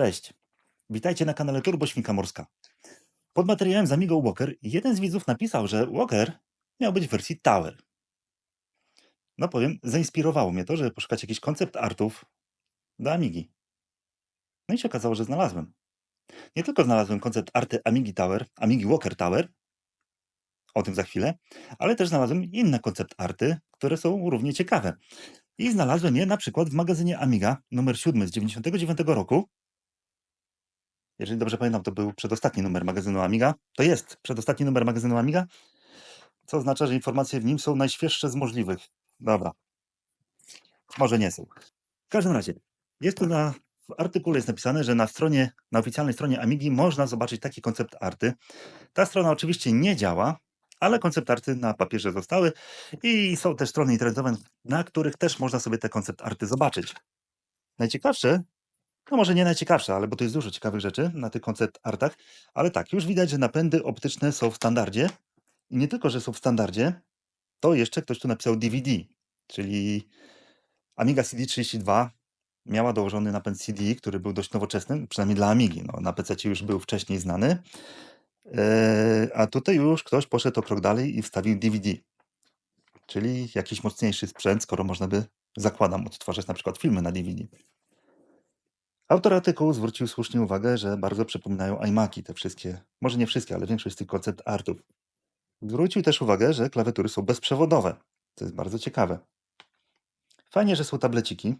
Cześć. Witajcie na kanale Turbo Świnka Morska. Pod materiałem z Amigą Walker jeden z widzów napisał, że Walker miał być w wersji Tower. No powiem, zainspirowało mnie to, żeby poszukać jakichś koncept artów do Amigi. No i się okazało, że znalazłem. Nie tylko znalazłem koncept arty Amigi Tower, Amigi Walker Tower, o tym za chwilę, ale też znalazłem inne koncept arty, które są równie ciekawe. I znalazłem je na przykład w magazynie Amiga numer 7 z 99 roku. Jeżeli dobrze pamiętam, to był przedostatni numer magazynu Amiga. To jest przedostatni numer magazynu Amiga, co oznacza, że informacje w nim są najświeższe z możliwych. Dobra. Może nie są. W każdym razie, jest tu na, w artykule jest napisane, że na stronie, na oficjalnej stronie Amigi można zobaczyć taki koncept arty. Ta strona oczywiście nie działa, ale koncept arty na papierze zostały i są też strony internetowe, na których też można sobie te koncept arty zobaczyć. Najciekawsze, no może nie najciekawsze, ale bo to jest dużo ciekawych rzeczy na tych koncept artach, ale tak, już widać, że napędy optyczne są w standardzie i nie tylko, że są w standardzie, to jeszcze ktoś tu napisał DVD, czyli Amiga CD32 miała dołożony napęd CD, który był dość nowoczesny, przynajmniej dla Amigi. No, na PC już był wcześniej znany. Eee, a tutaj już ktoś poszedł o krok dalej i wstawił DVD. Czyli jakiś mocniejszy sprzęt, skoro można by, zakładam, odtwarzać na przykład filmy na DVD. Autor artykułu zwrócił słusznie uwagę, że bardzo przypominają iMaki, te wszystkie, może nie wszystkie, ale większość z tych koncept artów. Zwrócił też uwagę, że klawiatury są bezprzewodowe, co jest bardzo ciekawe. Fajnie, że są tableciki,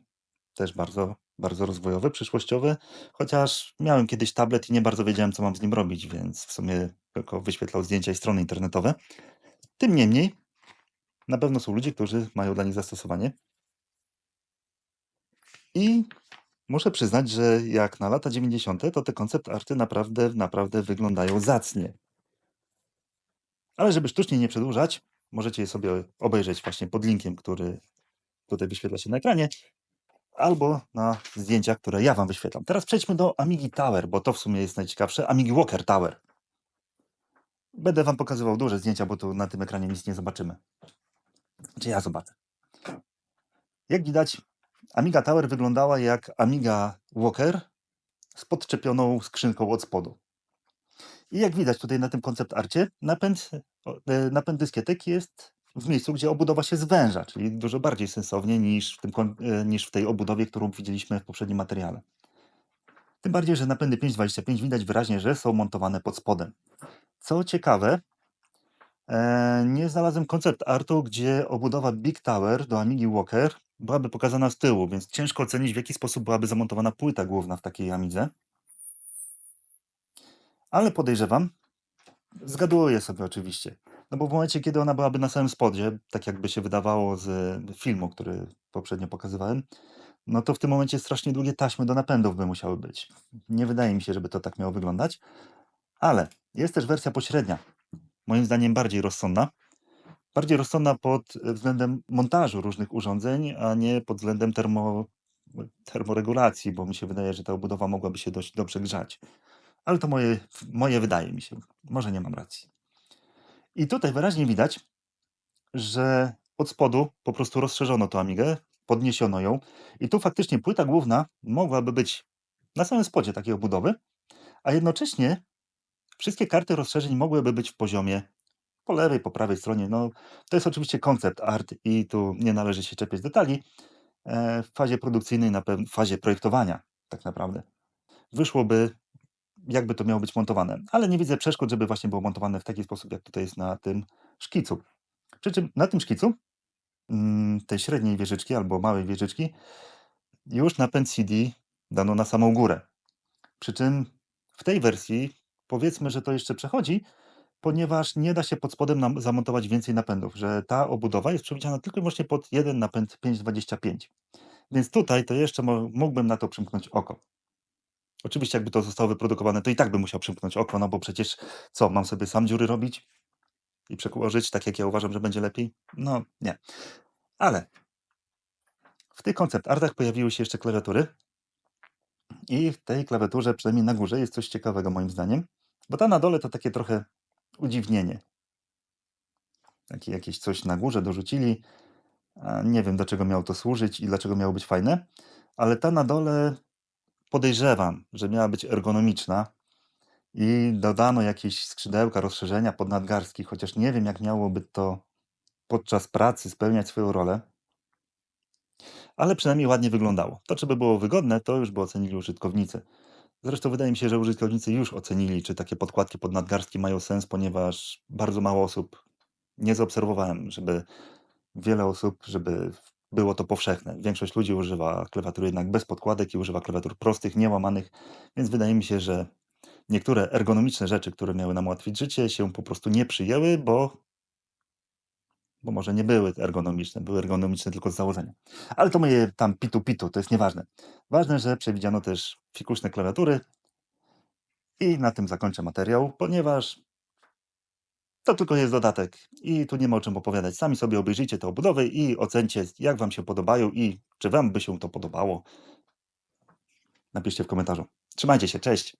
też bardzo, bardzo rozwojowe, przyszłościowe, chociaż miałem kiedyś tablet i nie bardzo wiedziałem, co mam z nim robić, więc w sumie tylko wyświetlał zdjęcia i strony internetowe. Tym niemniej, na pewno są ludzie, którzy mają dla nich zastosowanie. I muszę przyznać, że jak na lata 90., to te koncept arty naprawdę, naprawdę wyglądają zacnie. Ale żeby sztucznie nie przedłużać, możecie je sobie obejrzeć właśnie pod linkiem, który tutaj wyświetla się na ekranie, albo na zdjęciach, które ja Wam wyświetlam. Teraz przejdźmy do Amigi Tower, bo to w sumie jest najciekawsze. Amigi Walker Tower. Będę Wam pokazywał duże zdjęcia, bo tu na tym ekranie nic nie zobaczymy. Czy ja zobaczę. Jak widać, Amiga Tower wyglądała jak Amiga Walker z podczepioną skrzynką od spodu. I jak widać tutaj na tym koncept arcie, napęd, e, napęd dyskietek jest w miejscu, gdzie obudowa się zwęża, czyli dużo bardziej sensownie niż w, tym, e, niż w tej obudowie, którą widzieliśmy w poprzednim materiale. Tym bardziej, że napędy 525 widać wyraźnie, że są montowane pod spodem. Co ciekawe, e, nie znalazłem koncept artu, gdzie obudowa Big Tower do Amigi Walker byłaby pokazana z tyłu, więc ciężko ocenić, w jaki sposób byłaby zamontowana płyta główna w takiej Amidze. Ale podejrzewam, zgaduję sobie oczywiście, no bo w momencie, kiedy ona byłaby na samym spodzie, tak jakby się wydawało z filmu, który poprzednio pokazywałem, no to w tym momencie strasznie długie taśmy do napędów by musiały być. Nie wydaje mi się, żeby to tak miało wyglądać, ale jest też wersja pośrednia, moim zdaniem bardziej rozsądna. Bardziej rozsądna pod względem montażu różnych urządzeń, a nie pod względem termo, termoregulacji, bo mi się wydaje, że ta obudowa mogłaby się dość dobrze grzać. Ale to moje, moje wydaje mi się. Może nie mam racji. I tutaj wyraźnie widać, że od spodu po prostu rozszerzono tą Amigę, podniesiono ją i tu faktycznie płyta główna mogłaby być na samym spodzie takiej obudowy, a jednocześnie wszystkie karty rozszerzeń mogłyby być w poziomie po lewej, po prawej stronie. No, to jest oczywiście koncept art i tu nie należy się czepiać detali. E, w fazie produkcyjnej, na pewno, w fazie projektowania tak naprawdę, wyszłoby jakby to miało być montowane. Ale nie widzę przeszkód, żeby właśnie było montowane w taki sposób, jak tutaj jest na tym szkicu. Przy czym na tym szkicu, mm, tej średniej wieżyczki albo małej wieżyczki, już napęd CD dano na samą górę. Przy czym w tej wersji powiedzmy, że to jeszcze przechodzi, ponieważ nie da się pod spodem nam zamontować więcej napędów, że ta obudowa jest przewidziana tylko i wyłącznie pod jeden napęd 525. Więc tutaj to jeszcze mógłbym na to przymknąć oko. Oczywiście jakby to zostało wyprodukowane, to i tak bym musiał przymknąć oko, no bo przecież co, mam sobie sam dziury robić i przekłożyć, tak jak ja uważam, że będzie lepiej? No nie. Ale w tych koncept artach pojawiły się jeszcze klawiatury i w tej klawiaturze, przynajmniej na górze, jest coś ciekawego moim zdaniem, bo ta na dole to takie trochę udziwnienie. Takie jakieś coś na górze dorzucili. Nie wiem, do czego miało to służyć i dlaczego miało być fajne, ale ta na dole podejrzewam, że miała być ergonomiczna i dodano jakieś skrzydełka, rozszerzenia pod nadgarstki, chociaż nie wiem, jak miałoby to podczas pracy spełniać swoją rolę. Ale przynajmniej ładnie wyglądało. To, czy by było wygodne, to już by ocenili użytkownicy. Zresztą wydaje mi się, że użytkownicy już ocenili, czy takie podkładki pod nadgarstki mają sens, ponieważ bardzo mało osób, nie zaobserwowałem, żeby wiele osób, żeby było to powszechne. Większość ludzi używa klawiatury jednak bez podkładek i używa klawiatur prostych, niełamanych, więc wydaje mi się, że niektóre ergonomiczne rzeczy, które miały nam ułatwić życie, się po prostu nie przyjęły, bo, bo może nie były ergonomiczne, były ergonomiczne tylko z założenia. Ale to moje tam pitu-pitu, to jest nieważne. Ważne, że przewidziano też fikuśne klawiatury i na tym zakończę materiał, ponieważ to tylko jest dodatek i tu nie ma o czym opowiadać. Sami sobie obejrzyjcie te obudowy i ocencie, jak Wam się podobają i czy Wam by się to podobało. Napiszcie w komentarzu. Trzymajcie się, cześć!